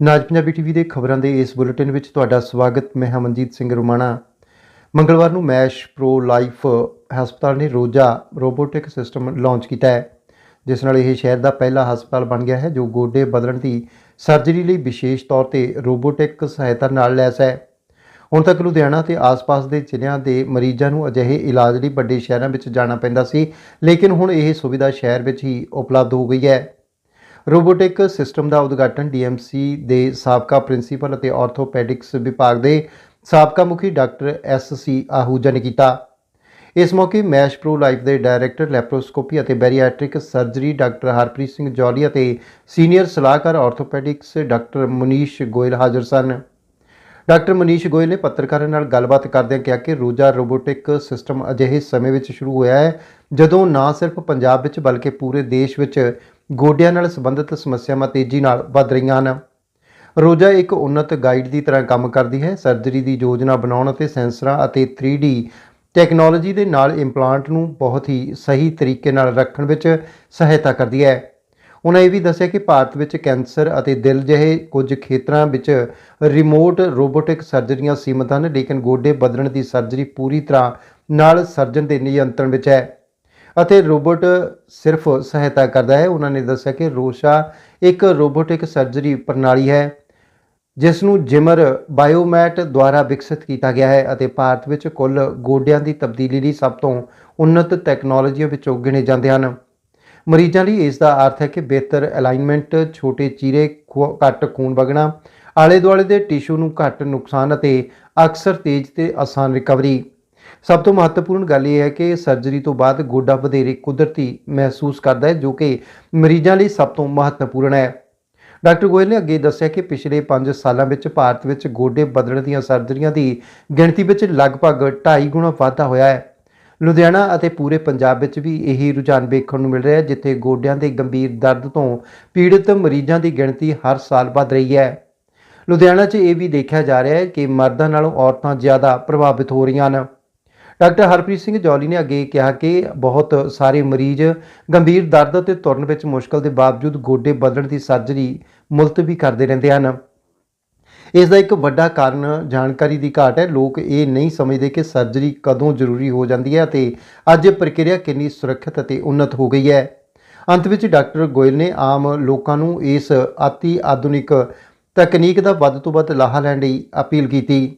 ਨਾਜ Punjabi TV ਦੇ ਖਬਰਾਂ ਦੇ ਇਸ ਬੁਲੇਟਿਨ ਵਿੱਚ ਤੁਹਾਡਾ ਸਵਾਗਤ। ਮੈਂ ਹਮਨਜੀਤ ਸਿੰਘ ਰੁਮਾਣਾ। ਮੰਗਲਵਾਰ ਨੂੰ ਮੈਸ਼ ਪ੍ਰੋ ਲਾਈਫ ਹਸਪਤਾਲ ਨੇ ਰੋਜਾ ਰੋਬੋਟਿਕ ਸਿਸਟਮ ਲਾਂਚ ਕੀਤਾ ਹੈ, ਜਿਸ ਨਾਲ ਇਹ ਸ਼ਹਿਰ ਦਾ ਪਹਿਲਾ ਹਸਪਤਾਲ ਬਣ ਗਿਆ ਹੈ, ਜੋ ਗੋਡੇ ਬਦਲਣ ਦੀ ਸਰਜਰੀ ਲਈ ਵਿਸ਼ੇਸ਼ ਤੌਰ ਤੇ ਰੋਬੋਟਿਕ ਸਹਾਇਤਾ ਨਾਲ ਲੈਸ ਹੈ। ਹੁਣ ਤੱਕ ਲੁਧਿਆਣਾ ਤੇ ਆਸ-ਪਾਸ ਦੇ ਜ਼ਿਲ੍ਹਿਆਂ ਦੇ ਮਰੀਜ਼ਾਂ ਨੂੰ ਅਜਿਹੇ ਇਲਾਜ ਲਈ ਵੱਡੇ ਸ਼ਹਿਰਾਂ ਵਿੱਚ ਜਾਣਾ ਪੈਂਦਾ ਸੀ, ਲੇਕਿਨ ਹੁਣ ਇਹ ਸੁਵਿਧਾ ਸ਼ਹਿਰ ਵਿੱਚ ਹੀ ਉਪਲਬਧ ਹੋ ਗਈ ਹੈ। ਰੋਬੋਟਿਕ ਸਿਸਟਮ ਦਾ ਉਦਘਾਟਨ ਡੀਐਮਸੀ ਦੇ ਸਾਬਕਾ ਪ੍ਰਿੰਸੀਪਲ ਅਤੇ ਆਰਥੋਪੈਡਿਕਸ ਵਿਭਾਗ ਦੇ ਸਾਬਕਾ ਮੁਖੀ ਡਾਕਟਰ ਐਸਸੀ ਆਹੂਜਾ ਨੇ ਕੀਤਾ। ਇਸ ਮੌਕੇ ਮੈਸ਼ ਪ੍ਰੋ ਲਾਈਫ ਦੇ ਡਾਇਰੈਕਟਰ, ਲੈਪਰੋਸਕੋਪੀ ਅਤੇ bariatric surgery doctor Harpreet Singh Jolly ਅਤੇ ਸੀਨੀਅਰ ਸਲਾਹਕਾਰ ਆਰਥੋਪੈਡਿਕਸ ਡਾਕਟਰ ਮਨੀਸ਼ ਗੋਇਲ ਹਾਜ਼ਰ ਸਨ। ਡਾਕਟਰ ਮਨੀਸ਼ ਗੋਇਲ ਨੇ ਪੱਤਰਕਾਰਾਂ ਨਾਲ ਗੱਲਬਾਤ ਕਰਦਿਆਂ ਕਿਹਾ ਕਿ ਰੋਜਾ ਰੋਬੋਟਿਕ ਸਿਸਟਮ ਅਜਿਹੇ ਸਮੇਂ ਵਿੱਚ ਸ਼ੁਰੂ ਹੋਇਆ ਹੈ, ਜਦੋਂ ਨਾ ਸਿਰਫ ਪੰਜਾਬ ਵਿੱਚ ਬਲਕਿ ਪੂਰੇ ਦੇਸ਼ ਵਿੱਚ ਗੋਡਿਆਂ ਨਾਲ ਸੰਬੰਧਿਤ ਸਮੱਸਿਆਵਾਂ ਤੇਜ਼ੀ ਨਾਲ ਵੱਧ ਰਹੀਆਂ ਹਨ। ਰੋਜਾ ਇੱਕ ਉન્નਤ ਗਾਈਡ ਦੀ ਤਰ੍ਹਾਂ ਕੰਮ ਕਰਦੀ ਹੈ। ਸਰਜਰੀ ਦੀ ਯੋਜਨਾ ਬਣਾਉਣ ਅਤੇ ਸੈਂਸਰਾਂ ਅਤੇ 3D ਟੈਕਨੋਲੋਜੀ ਦੇ ਨਾਲ ਇੰਪਲਾਂਟ ਨੂੰ ਬਹੁਤ ਹੀ ਸਹੀ ਤਰੀਕੇ ਨਾਲ ਰੱਖਣ ਵਿੱਚ ਸਹਾਇਤਾ ਕਰਦੀ ਹੈ। ਉਹਨਾਂ ਇਹ ਵੀ ਦੱਸਿਆ ਕਿ ਭਾਰਤ ਵਿੱਚ ਕੈਂਸਰ ਅਤੇ ਦਿਲ ਜਿਹੇ ਕੁਝ ਖੇਤਰਾਂ ਵਿੱਚ ਰਿਮੋਟ ਰੋਬੋਟਿਕ ਸਰਜਰੀਆਂ ਸੀਮਤ ਹਨ, ਲੇਕਿਨ ਗੋਡੇ ਬਦਲਣ ਦੀ ਸਰਜਰੀ ਪੂਰੀ ਤਰ੍ਹਾਂ ਨਾਲ ਸਰਜਨ ਦੇ ਨਿਯੰਤਰਣ ਵਿੱਚ ਹੈ। ਅਤੇ ਰੋਬੋਟ ਸਿਰਫ ਸਹਾਇਤਾ ਕਰਦਾ ਹੈ। ਉਹਨਾਂ ਨੇ ਦੱਸਿਆ ਕਿ ਰੋਸ਼ਾ ਇੱਕ ਰੋਬੋਟਿਕ ਸਰਜਰੀ ਪ੍ਰਣਾਲੀ ਹੈ, ਜਿਸ ਨੂੰ ਜਿਮਰ ਬਾਇਓਮੈਟ ਦੁਆਰਾ ਵਿਕਸਿਤ ਕੀਤਾ ਗਿਆ ਹੈ ਅਤੇ ਭਾਰਤ ਵਿੱਚ ਕੁੱਲ ਗੋਡਿਆਂ ਦੀ ਤਬਦੀਲੀ ਲਈ ਸਭ ਤੋਂ ਉੱਨਤ ਟੈਕਨੋਲੋਜੀਆਂ ਵਿੱਚੋਂ ਗਿਣੇ ਜਾਂਦੇ ਹਨ। ਮਰੀਜ਼ਾਂ ਲਈ ਇਸ ਦਾ ਅਰਥ ਹੈ ਕਿ ਬਿਹਤਰ ਅਲਾਈਨਮੈਂਟ, ਛੋਟੇ ਚੀਰੇ ਖੂ- ਘੱਟ ਖੂਨ ਵਗਣਾ ਆਲੇ ਦੁਆਲੇ ਦੇ ਟਿਸ਼ੂ ਨੂੰ ਘੱਟ ਨੁਕਸਾਨ ਅਤੇ ਅਕਸਰ ਤੇਜ਼ ਤੇ ਆਸਾਨ ਰਿਕਵਰੀ। ਸਭ ਤੋਂ ਮਹੱਤਵਪੂਰਨ ਗੱਲ ਇਹ ਹੈ ਕਿ ਸਰਜਰੀ ਤੋਂ ਬਾਅਦ ਗੋਡਾ ਵਧੇਰੇ ਕੁਦਰਤੀ ਮਹਿਸੂਸ ਕਰਦਾ ਹੈ, ਜੋ ਕਿ ਮਰੀਜ਼ਾਂ ਲਈ ਸਭ ਤੋਂ ਮਹੱਤਵਪੂਰਨ ਹੈ। ਡਾਕਟਰ ਗੋਇਲ ਨੇ ਅੱਗੇ ਦੱਸਿਆ ਕਿ ਪਿਛਲੇ 5 ਸਾਲਾਂ ਵਿੱਚ ਭਾਰਤ ਵਿੱਚ ਗੋਡੇ ਬਦਲਣ ਦੀਆਂ ਸਰਜਰੀਆਂ ਦੀ ਗਿਣਤੀ ਵਿੱਚ ਲਗਭਗ 2.5 ਗੁਣਾ ਵਾਧਾ ਹੋਇਆ ਹੈ। ਲੁਧਿਆਣਾ ਅਤੇ ਪੂਰੇ ਪੰਜਾਬ ਵਿੱਚ ਵੀ ਇਹੀ ਰੁਝਾਨ ਵੇਖਣ ਨੂੰ ਮਿਲ ਰਿਹਾ ਹੈ, ਜਿੱਥੇ ਗੋਡਿਆਂ ਦੇ ਗੰਭੀਰ ਦਰਦ ਤੋਂ ਪੀੜਤ ਮਰੀਜ਼ਾਂ ਦੀ ਗਿਣਤੀ ਹਰ ਸਾਲ ਵਧ ਰਹੀ ਹੈ। ਲੁਧਿਆਣਾ 'ਚ ਇਹ ਵੀ ਦੇਖਿਆ ਜਾ ਰਿਹਾ ਹੈ ਕਿ ਮਰਦਾਂ ਨਾਲੋਂ ਔਰਤਾਂ ਜ਼ਿਆਦਾ ਪ੍ਰਭਾਵਿਤ ਹੋ ਰਹੀਆਂ ਹਨ। ਡਾਕਟਰ ਹਰਪ੍ਰੀਤ ਸਿੰਘ ਜੌਲੀ ਨੇ ਅੱਗੇ ਕਿਹਾ ਕਿ ਬਹੁਤ ਸਾਰੇ ਮਰੀਜ਼ ਗੰਭੀਰ ਦਰਦ ਅਤੇ ਤੁਰਨ ਵਿੱਚ ਮੁਸ਼ਕਲ ਦੇ ਬਾਵਜੂਦ ਗੋਡੇ ਬਦਲਣ ਦੀ ਸਰਜਰੀ ਮੁਲਤਵੀ ਕਰਦੇ ਰਹਿੰਦੇ ਹਨ। ਇਸ ਦਾ ਇੱਕ ਵੱਡਾ ਕਾਰਨ ਜਾਣਕਾਰੀ ਦੀ ਘਾਟ ਹੈ। ਲੋਕ ਇਹ ਨਹੀਂ ਸਮਝਦੇ ਕਿ ਸਰਜਰੀ ਕਦੋਂ ਜ਼ਰੂਰੀ ਹੋ ਜਾਂਦੀ ਹੈ ਅਤੇ ਅੱਜ ਇਹ ਪ੍ਰਕਿਰਿਆ ਕਿੰਨੀ ਸੁਰੱਖਿਅਤ ਅਤੇ ਉન્નਤ ਹੋ ਗਈ ਹੈ। ਅੰਤ ਵਿੱਚ ਡਾਕਟਰ ਗੋਇਲ ਨੇ ਆਮ ਲੋਕਾਂ ਨੂੰ ਇਸ ਅਤੀ ਆਧੁਨਿਕ ਤਕਨੀਕ ਦਾ ਵੱਧ ਤੋਂ ਵੱਧ ਲਾਹਾ ਲੈਣ ਲਈ ਅਪੀਲ ਕੀਤੀ।